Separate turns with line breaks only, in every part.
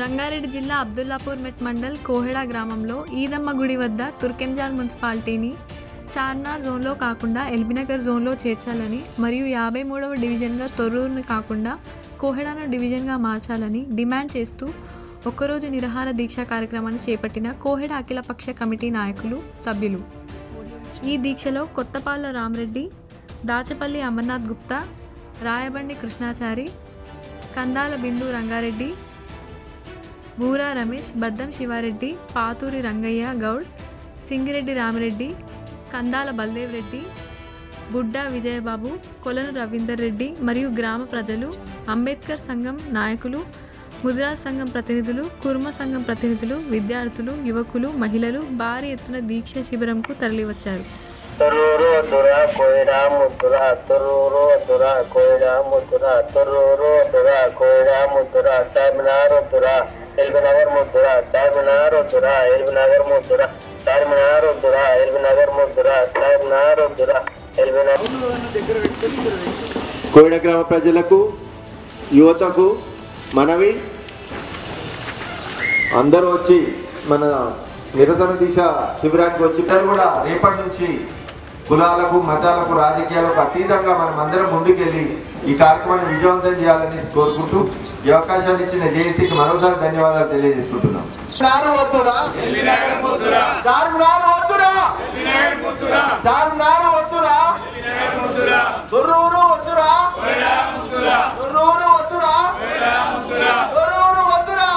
రంగారెడ్డి జిల్లా అబ్దుల్లాపూర్ మెట్ మండల్ కోహెడా గ్రామంలో ఈదమ్మ గుడి వద్ద తుర్కెంజాల్ మున్సిపాలిటీని చార్నార్ జోన్లో కాకుండా ఎల్బీనగర్ జోన్లో చేర్చాలని మరియు యాభై మూడవ డివిజన్గా తొర్రూరుని కాకుండా కోహెడాను డివిజన్గా మార్చాలని డిమాండ్ చేస్తూ ఒక్కరోజు నిరహార దీక్ష కార్యక్రమాన్ని చేపట్టిన కోహెడ అఖిలపక్ష కమిటీ నాయకులు సభ్యులు. ఈ దీక్షలో కొత్తపాల రామరెడ్డి దాచపల్లి అమర్నాథ్ గుప్తా రాయబండి కృష్ణాచారి కందాల బిందు రంగారెడ్డి బూరా రమేష్ బద్దం శివారెడ్డి పాతూరి రంగయ్య గౌడ్ సింగిరెడ్డి రామిరెడ్డి కందాల బల్దేవ్ రెడ్డి బుడ్డా విజయబాబు కొలను రవీందర్ రెడ్డి మరియు గ్రామ ప్రజలు అంబేద్కర్ సంఘం నాయకులు ముదిరాజ్ సంఘం ప్రతినిధులు కుర్మ సంఘం ప్రతినిధులు విద్యార్థులు యువకులు మహిళలు భారీ ఎత్తున దీక్ష శిబిరంకు తరలివచ్చారు.
ఎల్బనగర్ ముద్దురా చార్మినార్ వద్దురా ముద్దురా చార్మినార్ వద్దురా ముద్దురా చార్మినార్
వద్దురా గ్రామ ప్రజలకు యువతకు మనవి. అందరూ వచ్చి మన నిరసన దిశ శిబిరానికి వచ్చి
కూడా రేపటి నుంచి కులాలకు మతాలకు రాజకీయాలకు అతీతంగా మనం అందరం ముందుకెళ్ళి ఈ కార్యక్రమాన్ని విజయవంతం చేయాలని కోరుకుంటూ ఈ అవకాశాన్ని ఇచ్చిన జేఏసీకి మరోసారి ధన్యవాదాలు తెలియజేసుకుంటున్నాం. వద్దురా చార్మినార్ వద్దురా చార్మినార్ వద్దురా దొర్రూరు వద్దురా దొర్రూరు వద్దురా దొర్రూరు వద్దురా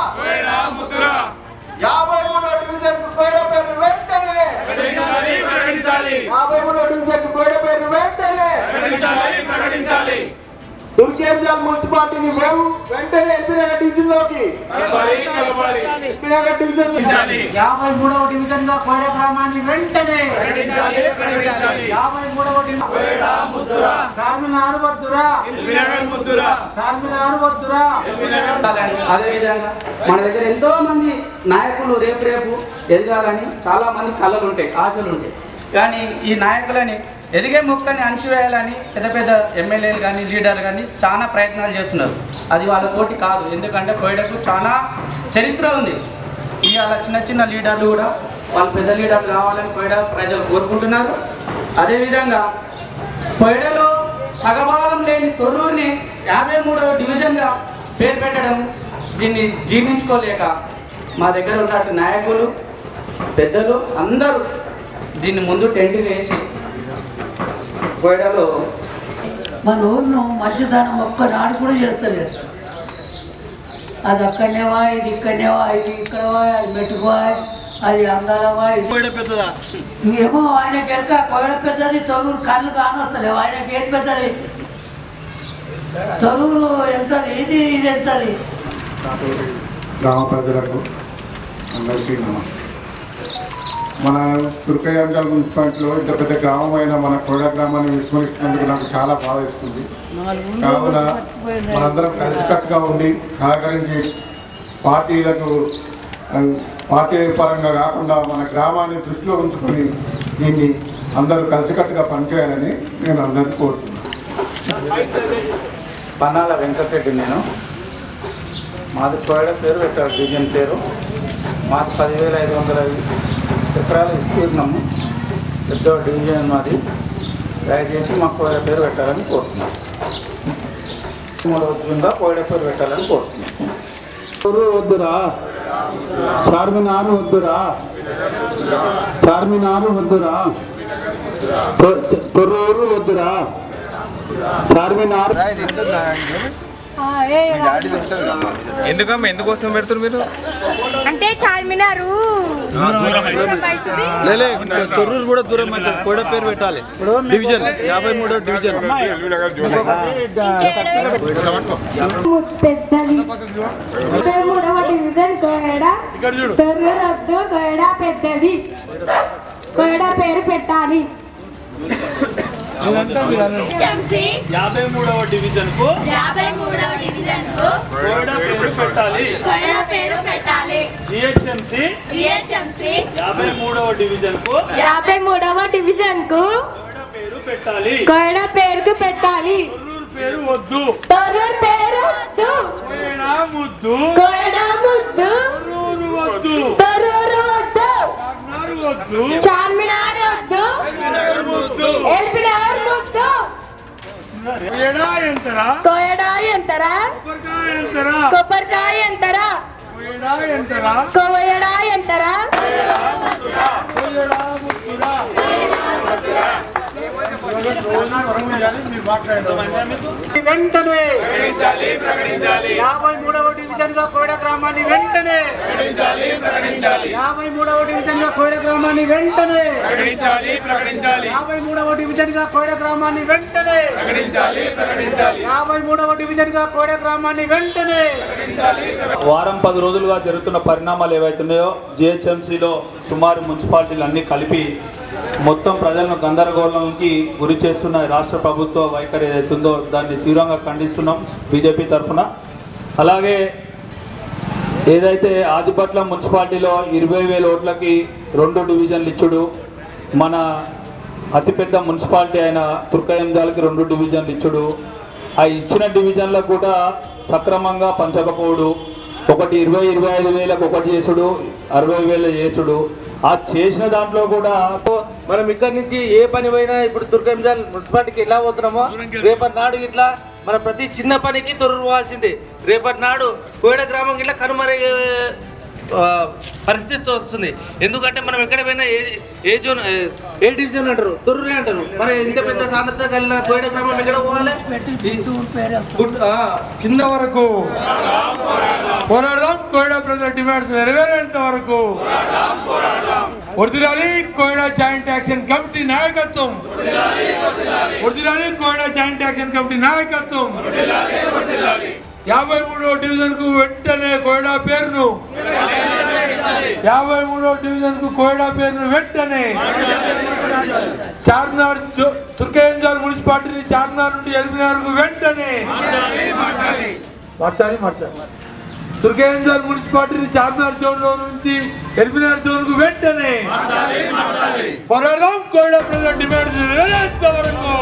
యాభై మూడో డివిజన్కు పేడ పేరు వెంటనే యాభై మూడో డివిజన్కు పేడ పేరు వెంటనే దుర్గేంజాల్ మున్సిపాలిటీని వెం- వెంటనే ఎల్బీనగర్ డివిజన్లోకి డివిజన్
యాభై మూడవ డివిజన్లో కోడ గ్రామాన్ని వెంటనే యాభై మూడవ డివిజన్ చార్మినార్ వద్దురా చార్మినార్ వద్దురా
అదేవిధంగా మన దగ్గర ఎంతో మంది నాయకులు రేపు రేపు ఎదగాలని చాలా మంది కళలు ఉంటాయి ఆశలు ఉంటాయి. కానీ ఈ నాయకులని ఎదిగే మొక్కని అణచివేయాలని పెద్ద పెద్ద ఎమ్మెల్యేలు కానీ లీడర్లు కానీ చాలా ప్రయత్నాలు చేస్తున్నారు. అది వాళ్ళతోటి కాదు. ఎందుకంటే కోయడకు చాలా చరిత్ర ఉంది. ఇవాళ చిన్న చిన్న లీడర్లు కూడా వాళ్ళు పెద్ద లీడర్లు కావాలని కోయడ ప్రజలు కోరుకుంటున్నారు. అదేవిధంగా కోయడలో సగభాగం లేని తొర్రూరుని యాభై మూడవ డివిజన్గా పేరు పెట్టడం దీన్ని జీర్ణించుకోలేక మా దగ్గర ఉన్నటువంటి నాయకులు పెద్దలు అందరూ దీన్ని ముందు టెంట్ వేసి కోయడలో
మన ఊరిను మంచిదనం ఒక్కనాడు కూడా చేస్తలేదు. అది అక్కడనేవా ఇది ఇక్కడనేవా ఇది ఇక్కడవా అది మెట్టుకోవా అది అందాలవా ఇది ఏమో ఆయనకి ఎరక కోయడ పెద్దది తొరూరు కళ్ళు కానొస్తలేవు ఆయనకి ఏది పెద్దది? తొరూరు ఎంతది? ఇది ఇది ఎంతది?
గ్రామ ప్రజలకు అందరికీ నమస్తే మన తుర్కయాంజల్ మున్సిపాలిటీలో ఇంత పెద్ద గ్రామం అయిన మన కోడ గ్రామాన్ని విస్మరిస్తున్నందుకు నాకు చాలా బాధేస్తుంది కావున మనందరం కలిసికట్టుగా ఉండి సహకరించి పార్టీలకు పార్టీ పరంగా కాకుండా మన గ్రామాన్ని దృష్టిలో ఉంచుకొని దీన్ని అందరూ కలిసికట్టుగా పనిచేయాలని నేను అందరికీ కోరుతున్నాను.
పన్నాల వెంకటరెడ్డి నేను. మాది కోయడ పేరు పెట్టారు డిజైన్ పేరు. మాది పదివేల ఐదు వందల ఎకరాల విస్తీర్ణము పెద్ద డివిజన్ మాది దయచేసి మా కోయడ పేరు పెట్టాలని కోరుతున్నాను మూడవ జూన్గా కోయడ పేరు పెట్టాలని కోరుతున్నాను
వద్దురా. చార్మినార్ వద్దురా. చార్మినార్ వద్దురా. తొర్రూరు వద్దురా. చార్మినార్
ఎందుకమ్మా? ఎందుకోసం పెడుతున్నారు మీరు?
అంటే చార్మినారు.
తొర్రూరు కూడా దూరం అవుతుంది కోడ పేరు పెట్టాలి. డివిజన్ యాభై మూడో డివిజన్
పెద్దది డివిజన్ కోయడ? కోయడ పేరు పెట్టాలి.
యాభై మూడవ డివిజన్కు
యాభై మూడవ డివిజన్కు
కోడ పేరు పెట్టాలి.
కోయడ పేరు పెట్టాలి.
జిహెచ్ఎంసి
జిహెచ్ఎంసి
యాభై మూడవ డివిజన్కు
యాభై మూడవ డివిజన్కు
కోడ పేరు పెట్టాలి.
కోయడ పేరుకు పెట్టాలి.
తొర్రూరు పేరు వద్దు.
తొర్రూరు పేరు వద్దు.
కోయడా ముద్దు.
కోయడా ముద్దు.
తొర్రూరు వద్దు.
తొర్రూరు వద్దు.
చార్మినార్ వద్దు.
చార్మినార్ వద్దు.
ఎల్బీనగర్ ముద్దు.
ఎల్బినగర్ ముద్దు.
కోయడా ఎంతరా?
కోయడా ఎంతరా
కొబ్బరికాయ ఎంతరా
కొబ్బరికాయ ఎంతరా
వెంటనే యాభై మూడవ డివిజన్గా కోడ గ్రామాన్ని వెంటనే యాభై మూడవ డివిజన్గా కోడ గ్రామాన్ని వెంటనే యాభై మూడవ డివిజన్గా కోడ గ్రామాన్ని వెంటనే యాభై మూడవ డివిజన్గా కోడ గ్రామాన్ని వెంటనే
వారం పది రోజులుగా జరుగుతున్న పరిణామాలు ఏవైతున్నాయో జిహెచ్ఎంసీలో సుమారు మున్సిపాలిటీలు అన్నీ కలిపి మొత్తం ప్రజలను గందరగోళంకి గురి చేస్తున్న రాష్ట్ర ప్రభుత్వ వైఖరి ఏదైతుందో దాన్ని తీవ్రంగా ఖండిస్తున్నాం బీజేపీ తరఫున. అలాగే ఏదైతే ఆదిపట్ల మున్సిపాలిటీలో ఇరవై వేల ఓట్లకి రెండు డివిజన్లు ఇచ్చుడు మన అతిపెద్ద మున్సిపాలిటీ అయిన తుర్కయంజాలకి రెండు డివిజన్లు ఇచ్చుడు ఆ ఇచ్చిన డివిజన్లకు కూడా సక్రమంగా పంచకపోవడు ఒకటి ఇరవై ఇరవై ఐదు వేలకు ఒకటి చేసుడు అరవై వేలు చేసుడు. ఆ చేసిన దాంట్లో కూడా
మనం ఇక్కడి నుంచి ఏ పని పోయినా ఇప్పుడు దుర్గంజాల్ మున్సిపాలిటీకి ఎలా పోతున్నామో? రేపటి నాడు ఇట్లా మన ప్రతి చిన్న పనికి తొర్రువాల్సిందే రేపటి నాడు కోయడ గ్రామం ఇట్లా కనుమరే పరిస్థితి వస్తుంది. ఎందుకంటే మనం ఎక్కడ పోయినా ఏ ఏ జోన్ ఏ- డివిజన్ అంటారు? తొర్రురే అంటారు. మరి ఇంత పెద్ద సాంద్రత కలిగిన కోయడ గ్రామం ఎక్కడ పోవాలి? చిన్న
వరకు. పోరాడదాం కోయడ ప్రజల డిమాండ్స్ నెరవేరేంత వరకు. వర్దిలాలి కోయడా జాయింట్ యాక్షన్ కమిటీ నాయకత్వం. వర్దిలాలి కోయడా జాయింట్ యాక్షన్ కమిటీ నాయకత్వం. యాభై మూడో డివిజన్కు వెంటనే కోయడా పేరును. యాభై మూడో డివిజన్కు కోయడా పేరును వెంటనే. చార్మినార్ తుర్కేంజాల్ మున్సిపాలిటీని చార్మినార్ నుండి ఎల్బీనగర్కు వెంటనే మార్చాలి మార్చాలి. తుర్కేంజాల్ మున్సిపాలిటీని చార్మినార్ జోన్లో నుంచి ఎల్బీనగర్ జోన్కు వెంటనే పోరాడదాం కోయడా ప్రజల డిమాండ్స్ నెరవేరేంత వరకు.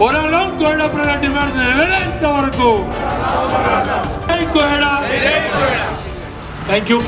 పోరాడదాం కోయడా ప్రజల డిమాండ్స్ నెరవేరేంత వరకు. జై కోయడా. Thank you